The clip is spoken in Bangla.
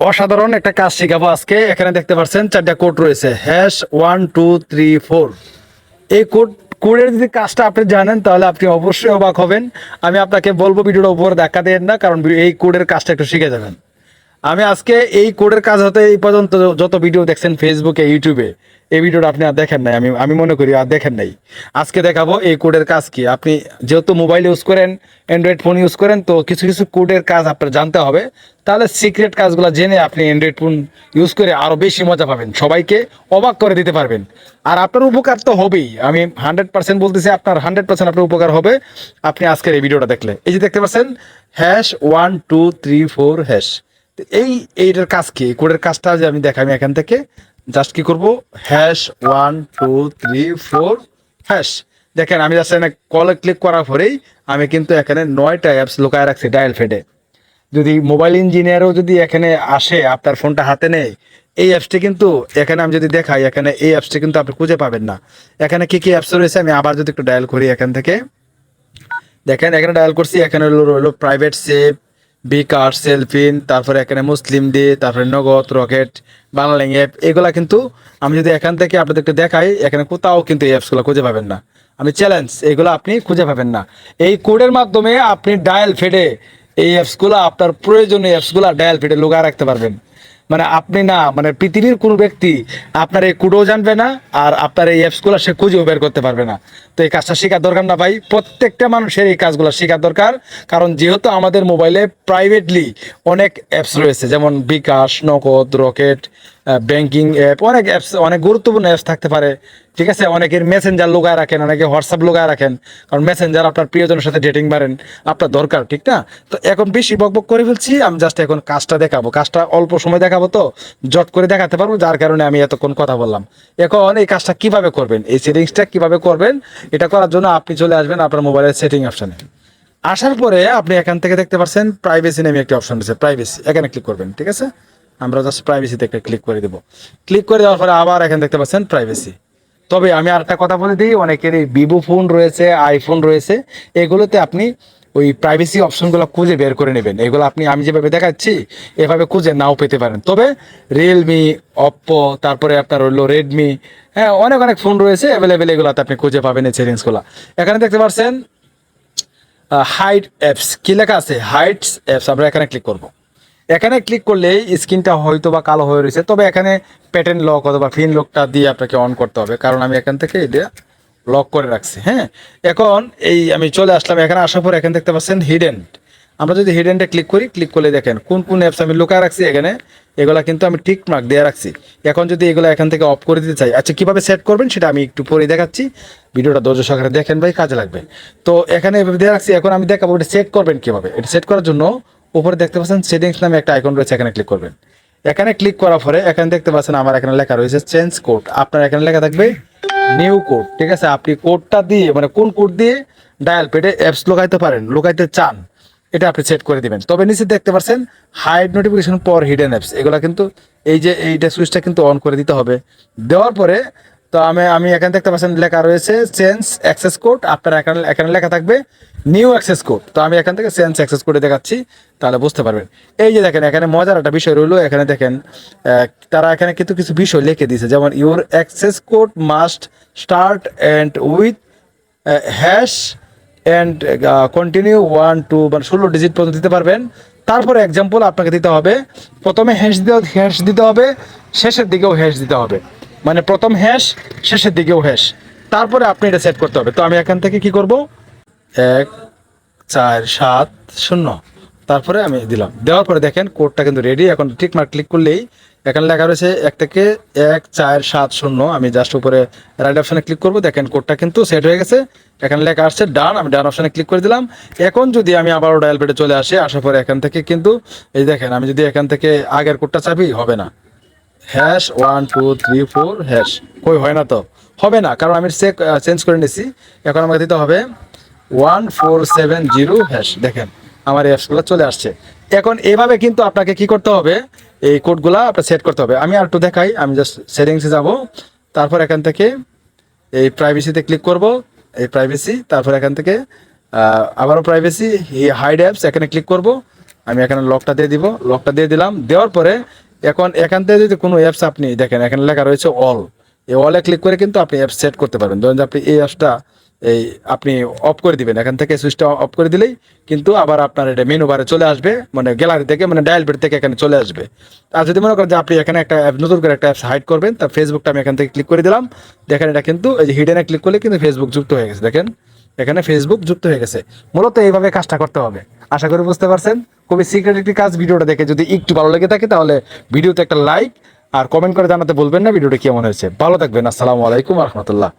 অসাধারণ একটা কাজ শেখাবো আজকে। এখানে দেখতে পাচ্ছেন চারটা কোড রয়েছে। Hash, one, two, three, four. এই কোড, কোডের যদি কাজটা আপনি জানেন, তাহলে আপনি অবশ্যই অবাক হবেন। আমি আপনাকে বলব ভিডিওটা উপর দেখা দেন না, কারণ এই কোডের কাজটা একটু শিখে যাবেন। আমি আজকে এই কোডের কাজ হতে এই পর্যন্ত যত ভিডিও দেখছেন ফেসবুকে ইউটিউবে এই ভিডিওটা আপনি আর দেখেন নাই, আমি আমি মনে করি আর দেখেন নাই। আজকে দেখাবো এই কোডের কাজ কি। আপনি যেহেতু মোবাইল ইউজ করেন অ্যান্ড্রয়েড ফোন ইউজ করেন, তো কিছু কিছু কোডের কাজ আপনার জানতে হবে। তাহলে সিক্রেট কাজগুলো জেনে আপনি অ্যান্ড্রয়েড ফোন ইউজ করে আরও বেশি মজা পাবেন। সবাইকে অবাক করে দিতে পারবেন। আর আপনার উপকার তো হবেই। আমি হান্ড্রেড পার্সেন্ট বলতেছি, আপনার হান্ড্রেড পার্সেন্ট আপনার উপকার হবে। আপনি আজকের এই ভিডিওটা দেখলে। এই যে দেখতে পাচ্ছেন hash one two three four hash এই, এইটার কাজ কি? কোডের কাজটা যে আমি আমি এখান থেকে জাস্ট কি করব? Hash one two three four hash দেখেন, আমি জাস্ট এখানে কলে ক্লিক করার পরেই আমি কিন্তু এখানে নয়টা অ্যাপস লুকায় রাখছি ডায়াল ফেডে যদি মোবাইল ইঞ্জিনিয়ারও যদি এখানে আসে, আপনার ফোনটা হাতে নেই এই অ্যাপসটি কিন্তু এখানে আমি যদি দেখাই, এখানে এই অ্যাপসটি কিন্তু আপনি খুঁজে পাবেন না। এখানে কি কি অ্যাপস রয়েছে, আমি আবার যদি একটু ডায়াল করি এখান থেকে। দেখেন, এখানে ডায়াল করছি, এখানে হলো প্রাইভেট সেভ বিকার সেলফিন তারপরে এখানে মুসলিম ডে তারপরে নগদ রকেট বাংলালিং অ্যাপ এগুলা কিন্তু আমি যদি এখান থেকে আপনাদেরকে দেখাই, এখানে কোথাও কিন্তু এই অ্যাপসগুলো খুঁজে পাবেন না। আমি চ্যালেঞ্জ এগুলো আপনি খুঁজে পাবেন না। এই কোডের মাধ্যমে আপনি ডায়াল ফেডে এই অ্যাপসগুলো আপনার প্রয়োজনীয় অ্যাপসগুলো ডায়াল ফেডে লুকা রাখতে পারবেন। মানে আপনি না মানে পৃথিবীর কোনো ব্যক্তি আপনার এই কুডও জানবে না আর আপনার এই অ্যাপসগুলো সে খুঁজেও বের করতে পারবে না। তো এই কাজটা শেখার দরকার না ভাই, প্রত্যেকটা মানুষের এই কাজগুলো শেখার দরকার। কারণ যেহেতু আমাদের মোবাইলে প্রাইভেটলি অনেক অ্যাপস রয়েছে, যেমন bKash, Nagad, Rocket banking app অনেক অ্যাপস অনেক গুরুত্বপূর্ণ অ্যাপস থাকতে পারে। ঠিক আছে? অনেকের মেসেঞ্জার লোগায় রাখেন, অনেকে হোয়াটসঅ্যাপ লোগায় রাখেন। কারণ মেসেঞ্জার আপনার প্রিয়জনের সাথে ডেটিং মারেন, আপনার দরকার, ঠিক না? তো এখন বেশি বকবক করে ফেলছি, আমি জাস্ট এখন কাজটা দেখাবো। কাজটা অল্প সময় দেখাবো তো, জট করে দেখাতে পারব, যার কারণে আমি এতক্ষণ কথা বললাম। এখন এই কাজটা কীভাবে করবেন? এই সেটিংসটা কীভাবে করবেন? এটা করার জন্য আপনি চলে আসবেন আপনার মোবাইলের সেটিং অপশানে আসার পরে আপনি এখান থেকে দেখতে পাচ্ছেন প্রাইভেসি নামে একটি অপশন রয়েছে প্রাইভেসি এখানে ক্লিক করবেন, ঠিক আছে? আমরা জাস্ট প্রাইভেসিতে একটা ক্লিক করে দেবো। ক্লিক করে দেওয়ার পরে আবার এখানে দেখতে পাচ্ছেন প্রাইভেসি তবে আমি আর একটা কথা বলে দিই অনেকেরই ভিভো ফোন রয়েছে আইফোন রয়েছে, এগুলোতে আপনি ওই প্রাইভেসি অপশনগুলো খুঁজে বের করে নেবেন। এগুলো আপনি, আমি যেভাবে দেখাচ্ছি, এভাবে খুঁজে নাও পেতে পারেন। তবে রিয়েলমি অপ্পো তারপরে আপনার হলো রেডমি হ্যাঁ অনেক অনেক ফোন রয়েছে অ্যাভেলেবেল এগুলোতে আপনি খুঁজে পাবেন এই সেটিংসগুলো এখানে দেখতে পাচ্ছেন হাইট অ্যাপস কি লেখা আছে? হাইটস অ্যাপস আমরা এখানে ক্লিক করব। এখানে ক্লিক করলে স্ক্রিনটা হয়তো বা কালো হয়ে রয়েছে, তবে এখানে প্যাটার্ন লক অথবা ফিন লকটা দিয়ে আপনাকে অন করতে হবে, কারণ আমি এখান থেকে এটা লক করে রাখছি হ্যাঁ? এখন এই আমি চলে আসলাম, এখানে আসার পর এখানে দেখতে পাচ্ছেন হিডেন আমরা যদি হিডেনটা ক্লিক করি ক্লিক করলে দেখেন কোন কোন অ্যাপস আমি লুকায় রাখছি এখানে, এগুলা কিন্তু আমি ঠিক মার্ক দিয়ে রাখছি। এখন যদি এগুলো এখান থেকে অফ করে দিতে চাই আচ্ছা কীভাবে সেট করবেন সেটা আমি একটু পরে দেখাচ্ছি, ভিডিওটা ধৈর্য সহকারে দেখেন ভাই, কাজে লাগবে। তো এখানে এভাবে দিয়ে রাখছি, এখন আমি দেখাবো এটা সেট করবেন কীভাবে। এটা সেট করার জন্য উপরে দেখতে পাচ্ছেন সেটিংস নামে একটা আইকন রয়েছে, এখানে ক্লিক করবেন। এখানে ক্লিক করার পরে এখানে দেখতে পাচ্ছেন আমার এখানে লেখা রয়েছে চেঞ্জ কোড আপনার এখানে লেখা থাকবে নিউ কোড ঠিক আছে? আপনি কোডটা দিয়ে মানে কোন কোড দিয়ে ডায়াল পেটে অ্যাপস লোকাইতে পারেন লোকাইতে চান, এটা আপনি সেট করে দিবেন। তবে নিচে দেখতে পাচ্ছেন হাইড নোটিফিকেশন পর হিডেন অ্যাপস এগুলো কিন্তু এই যে এইটা সুইচটা কিন্তু অন করে দিতে হবে। দেওয়ার পরে তো আমি আমি এখানে দেখতে পাচ্ছেন লেখা রয়েছে চেঞ্জ অ্যাক্সেস কোড আপনার এখানে এখানে লেখা থাকবে নিউ অ্যাক্সেস কোড তো আমি এখান থেকে চেঞ্জ অ্যাক্সেস কোডে দেখাচ্ছি, তাহলে বুঝতে পারবেন। এই যে দেখেন, এখানে মজার একটা বিষয় রইল, এখানে দেখেন তারা এখানে কিন্তু কিছু বিষয় লিখে দিয়েছে, যেমন your access code must start and with hash and continue one two মানে ষোলো ডিজিট পর্যন্ত দিতে পারবেন। তারপরে এক্সাম্পল আপনাকে দিতে হবে, প্রথমে হ্যাশ দিতে হ্যাশ দিতে হবে, শেষের দিকেও হ্যাশ দিতে হবে। মানে প্রথম হ্যাশ শেষের দিকেও হ্যাশ তারপরে আপনি এটা সেট করতে হবে। তো আমি এখান থেকে কি করব? এক, চার, সাত, শূন্য। তারপরে আমি দিলাম। দেওয়ার পরে দেখেন কোডটা কিন্তু রেডি এখন ঠিক মার্ক ক্লিক করলেই এখানে লেখা রয়েছে এক থেকে এক, চার, সাত, শূন্য। আমি জাস্ট উপরে রাইট অপশানে ক্লিক করব। দেখেন কোডটা কিন্তু সেট হয়ে গেছে। এখানে লেখা আসছে ডান আমি ডান অপশানে ক্লিক করে দিলাম। এখন যদি আমি আবারও ডায়াল পেটে চলে আসি, আসার পরে এখান থেকে কিন্তু, এই দেখেন, আমি যদি এখান থেকে আগের কোডটা চাপি, হবে না। Hash, one, two, three, four, hash. কই, হয় না তো। হবে না, কারণ আমি চেক চেঞ্জ করে নিয়েছি এখন আমাকে দিতে হবে one, four, seven, zero, hash. দেখেন, আমার এই অ্যাপসগুলো চলে আসছে। এখন এভাবে কিন্তু আপনাকে কি করতে হবে? এই কোডগুলো আপনার সেট করতে হবে। আমি আর একটু দেখাই, আমি জাস্ট সেটিংসে যাব। তারপর এখান থেকে এই প্রাইভেসিতে ক্লিক করব। এই প্রাইভেসি তারপর এখান থেকে আবারও প্রাইভেসি হাইড অ্যাপস এখানে ক্লিক করব। আমি এখানে লকটা দিয়ে দিব। লকটা দিয়ে দিলাম। দেওয়ার পরে এখন এখান থেকে যদি কোনো অ্যাপস আপনি দেখেন, এখানে লেখা রয়েছে অল এই অলে ক্লিক করে কিন্তু আপনি অ্যাপ সেট করতে পারবেন। ধরুন আপনি এই অ্যাপসটা এই আপনি অফ করে দিবেন। এখান থেকে সুইচটা অফ করে দিলেই কিন্তু আবার আপনার এটা মেনু বারে চলে আসবে মানে গ্যালারি থেকে মানে ডায়াল বেড থেকে এখানে চলে আসবে। আর যদি মনে করেন যে আপনি এখানে একটা অ্যাপ নতুন করে একটা অ্যাপস হাইড করবেন, তা ফেসবুকটা আমি এখান থেকে ক্লিক করে দিলাম। দেখেন এটা কিন্তু এই যে হিডেনে ক্লিক করলে কিন্তু ফেসবুক যুক্ত হয়ে গেছে। দেখেন এখানে ফেসবুক যুক্ত হয়ে গেছে। মূলত এইভাবে কাজটা করতে হবে। আশা করি বুঝতে পারছেন? খুবই সিক্রেট একটি কাজ ভিডিওটা দেখে যদি একটু ভালো লেগে থাকে, তাহলে ভিডিওতে একটা লাইক আর কমেন্ট করে জানাতে বলবেন না, ভিডিওটা কেমন হয়েছে? ভালো থাকবেন। আসসালামু আলাইকুম রহমতুল্লাহ।